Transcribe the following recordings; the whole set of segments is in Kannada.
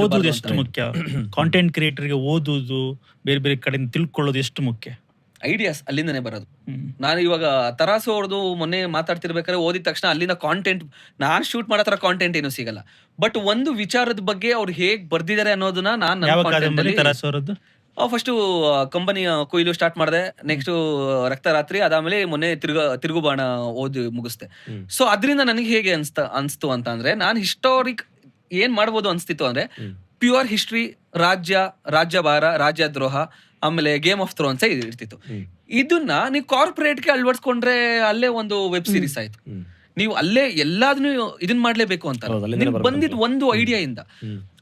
ಓದೋದು ಎಷ್ಟು ಮುಖ್ಯ? ಕಾಂಟೆಂಟ್ ಕ್ರಿಯೇಟರ್ಗೆ ಓದುದು ಬೇರೆ ಬೇರೆ ಕಡೆಯಿಂದ ತಿಳ್ಕೊಳ್ಳೋದು ಎಷ್ಟು ಮುಖ್ಯ? ಐಡಿಯಾಸ್ ಅಲ್ಲಿಂದನೇ ಬರೋದು. ನಾನು ಇವಾಗ ತರಾಸು ಅವ್ರದ್ದು ಮೊನ್ನೆ ಮಾತಾಡ್ತಿರ್ಬೇಕಾದ್ರೆ ಓದಿದ ತಕ್ಷಣ ಅಲ್ಲಿಂದ ಕಾಂಟೆಂಟ್ ನಾನ್ ಶೂಟ್ ಮಾಡೋ ತರ ಕಾಂಟೆಂಟ್ ಏನು ಸಿಗಲ್ಲ. ಬಟ್ ಒಂದು ವಿಚಾರದ ಬಗ್ಗೆ ಅವ್ರು ಹೇಗ್ ಬರ್ದಿದ್ದಾರೆ ಅನ್ನೋದನ್ನ ನಾನು ಫಸ್ಟ್ ಕಂಪನಿ ಕೊಯ್ಲು ಸ್ಟಾರ್ಟ್ ಮಾಡಿದೆ. ನೆಕ್ಸ್ಟ್ ರಕ್ತರಾತ್ರಿ ಅದಾದ್ಮೇಲೆ ಮೊನ್ನೆ ತಿರುಗ ತಿರುಗುಬಾಣ ಓದಿ ಮುಗಿಸ್ದೆ. ಸೊ ಅದರಿಂದ ನನಗೆ ಹೇಗೆ ಅನ್ಸ್ತ ಅನ್ಸ್ತು ಅಂತ ಅಂದ್ರೆ ನಾನು ಹಿಸ್ಟಾರಿಕ್ ಏನ್ ಮಾಡ್ಬೋದು ಅನ್ಸ್ತಿತ್ತು ಅಂದ್ರೆ. ಪ್ಯೂರ್ ಹಿಸ್ಟ್ರಿ ರಾಜ್ಯ ರಾಜ್ಯಭಾರ ರಾಜ್ಯದ್ರೋಹ ಆಮೇಲೆ ಗೇಮ್ ಆಫ್ ಥ್ರೋನ್ಸ್ ಇರ್ತಿತ್ತು. ಇದನ್ನ ನೀವು ಕಾರ್ಪೊರೇಟ್ಗೆ ಅಳವಡಿಸ್ಕೊಂಡ್ರೆ ಅಲ್ಲೇ ಒಂದು ವೆಬ್ ಸೀರೀಸ್ ಆಯ್ತು. ನೀವು ಅಲ್ಲೇ ಎಲ್ಲಾದ್ನು ಇದನ್ ಮಾಡ್ಲೇಬೇಕು ಅಂತ ಬಂದಿದ್ ಒಂದು ಐಡಿಯಾ ಇಂದ.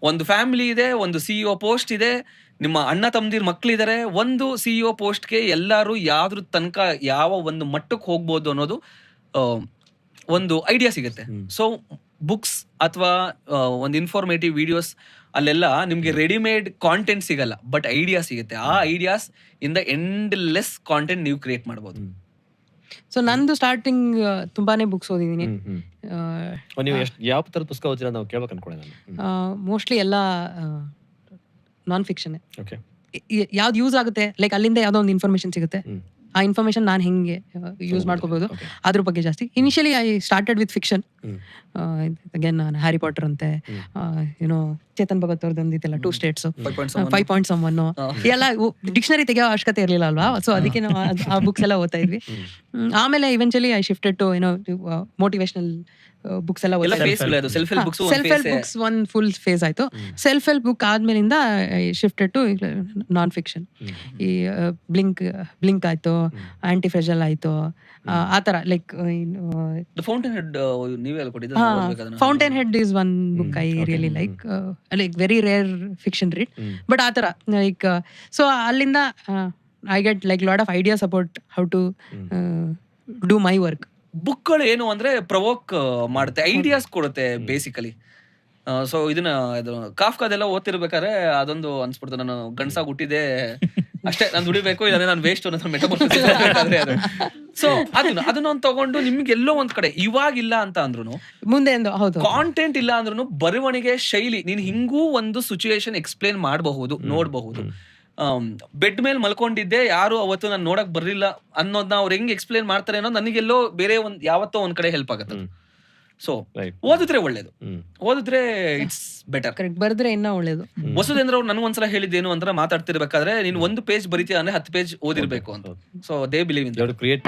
ಒಂದು ಫ್ಯಾಮಿಲಿ ಇದೆ ಒಂದು ಸಿಇಒ ಪೋಸ್ಟ್ ಇದೆ ನಿಮ್ಮ ಅಣ್ಣ ತಮ್ಮದಿರ್ ಮಕ್ಳಿದಾರೆ ಒಂದು ಸಿಇಒ ಪೋಸ್ಟ್ಗೆ ಎಲ್ಲಾರು ಯಾವ್ದ್ರ ತನಕ ಯಾವ ಒಂದು ಮಟ್ಟಕ್ಕೆ ಹೋಗ್ಬೋದು ಅನ್ನೋದು ಒಂದು ಐಡಿಯಾ ಸಿಗುತ್ತೆ. ಸೊ ಬುಕ್ಸ್ ಅಥವಾ ಒಂದು ಇನ್ಫಾರ್ಮೇಟಿವ್ ವಿಡಿಯೋಸ್ ಅಲ್ಲೆಲ್ಲ ನಿಮಗೆ ರೆಡಿಮೇಡ್ ಕಾಂಟೆಂಟ್ ಸಿಗಲ್ಲ ಬಟ್ ಐಡಿಯಾ ಸಿಗುತ್ತೆ. ಆ ಐಡಿಯಾಸ್ ಇಂದ ಎಂಡ್ ಲೆಸ್ ಕಾಂಟೆಂಟ್ ನೀವು ಕ್ರಿಯೇಟ್ ಮಾಡ್ಬೋದು. ಹ್ಮ್. ಸೊ ನಂದು ಸ್ಟಾರ್ಟಿಂಗ್ ತುಂಬಾನೇ ಬುಕ್ಸ್ ಓದಿದ್ದೀನಿ ನೀವು ಎಷ್ಟು ಯಾವ ತರ ಪುಸ್ತಕ ಓದಿರ ನಾವು ಕೇಳಬೇಕು ಅನ್ಕೊಂಡೆ ನಾನು. ಮೋಸ್ಟ್ಲಿ ಎಲ್ಲ ನಾನ್ ಫಿಕ್ಷನ್ ಓಕೆ ಯಾವ್ದು ಯೂಸ್ ಆಗುತ್ತೆ? ಲೈಕ್ ಅಲ್ಲಿಂದ ಯಾವ್ದೋ ಒಂದು ಇನ್ಫಾರ್ಮೇಶನ್ ಸಿಗುತ್ತೆ. ಆ ಇನ್ಫಾರ್ಮೇಶನ್ ನಾನು ಹೆಂಗೆ ಯೂಸ್ ಮಾಡ್ಕೋಬಹುದು. ಅದ್ರ ಬಗ್ಗೆ ಜಾಸ್ತಿ. Initially I started with fiction. Again ನಾನು ಹ್ಯಾರಿ ಪಾಟರ್ ಅಂತೆ. ಏನೋ ಚೇತನ್ ಭಗತ್ ಅವ್ರದ್ದು ಒಂದಿತ್ತಲ್ಲ two states five point some ಎಲ್ಲ ಡಿಕ್ಷನರಿ ತೆಗೆಯೋ ಅವಶ್ಯಕತೆ ಇರಲಿಲ್ಲ ಅಲ್ವಾ? ಸೊ ಅದಕ್ಕೆ ನಾವು ಆ ಬುಕ್ಸ್ ಎಲ್ಲ ಓದ್ತಾ ಇದ್ವಿ. ಆಮೇಲೆ ಇವೆಂಚುಲಿ ಐ ಶಿಫ್ಟೆಡ್ ಟು ಏನೋ ಮೋಟಿವೇಶನಲ್ ಬುಕ್ಸ್ ಎಲ್ಲ self help books one full phase ಆಯ್ತು. ಸೆಲ್ಫ್ ಹೆಲ್ಪ್ ಬುಕ್ ಆದ್ಮೇಲಿಂದ ಶಿಫ್ಟೆಡ್ ಟು ನಾನ್ ಫಿಕ್ಷನ್ ಈ ಬ್ಲಿಂಕ್ ಬ್ಲಿಂಕ್ ಆಯ್ತು ಆಂಟಿ ಫ್ರೆಜಲ್ ಆಯ್ತು ಆ, ತರ like Fountainhead Fountainhead is one book I really like like very rare fiction read but ಆ ತರ ಲೈಕ್ ಸೊ ಅಲ್ಲಿಂದ I get like lot of ideas support how to do my work ಬುಕ್ಗಳು ಏನು ಅಂದ್ರೆ ಪ್ರವೋಕ್ ಮಾಡುತ್ತೆ ಐಡಿಯಾಸ್ ಕೊಡುತ್ತೆ ಬೇಸಿಕಲಿ ಸೊ ಇದನ್ನ ಇದು ಕಾಫ್ಕಾದೆಲ್ಲ ಓದ್ತಿರ್ಬೇಕಾದ್ರೆ ಅದೊಂದು ಅನ್ಸ್ಬಿಡ್ತು ನಾನು ಗಂಡ್ಸಾಗ್ ಹುಟ್ಟಿದೆ ಅಷ್ಟೇ ನಾನು ದುಡಿಬೇಕು ಇಲ್ಲ ನಾನು ವೇಸ್ಟ್ ಮೆಟಬಾಲಿಸಮ್ ಸೊ ಅದನ್ನ ಅದನ್ನ ಒಂದ್ ತಗೊಂಡು ನಿಮ್ಗೆ ಎಲ್ಲೋ ಒಂದ್ ಕಡೆ ಇವಾಗಿಲ್ಲ ಅಂತ ಅಂದ್ರು ಮುಂದೆ ಹೌದು. ಕಾಂಟೆಂಟ್ ಇಲ್ಲ ಅಂದ್ರೂ ಬರವಣಿಗೆ ಶೈಲಿ ನೀನ್ ಹಿಂಗೂ ಒಂದು ಸಿಚುವೇಶನ್ ಎಕ್ಸ್ಪ್ಲೇನ್ ಮಾಡಬಹುದು ನೋಡಬಹುದು. ಬೆಡ್ ಮೇಲೆ ಮಲ್ಕೊಂಡಿದ್ದೆ ಯಾರು ಅವತ್ತು ನಾನು ನೋಡಕ್ ಬರ್ಲಿಲ್ಲ ಅನ್ನೋದನ್ನ ಅವ್ರು ಹೆಂಗ್ ಎಕ್ಸ್ಪ್ಲೇನ್ ಮಾಡ್ತಾರೆ ಅನ್ನೋದು ನನಗೆಲ್ಲೋ ಬೇರೆ ಒಂದ್ ಯಾವತ್ತೋ ಒಂದ್ ಕಡೆ ಹೆಲ್ಪ್ ಆಗುತ್ತೆ ಸೊ ಓದಿದ್ರೆ ಒಳ್ಳೇದು. ಓದಿದ್ರೆ ಇಟ್ಸ್ ಬೆಟರ್ ಕರೆಕ್ಟ್ ಬರೆದ್ರೆ ಇನ್ನ ಒಳ್ಳೇದು. ವಸುದೇಂದ್ರ ಅವ್ರು ನನಗೊಂದ್ಸಲ ಹೇಳಿದ್ದೇನು ಅಂತ ಮಾತಾಡ್ತಿರ್ಬೇಕಾದ್ರೆ ನೀನ್ ಒಂದು ಪೇಜ್ ಬರಿತೀಯ ಅಂದ್ರೆ ಹತ್ತು ಪೇಜ್ ಓದಿರ್ಬೇಕು ಅಂತ. So they believe in create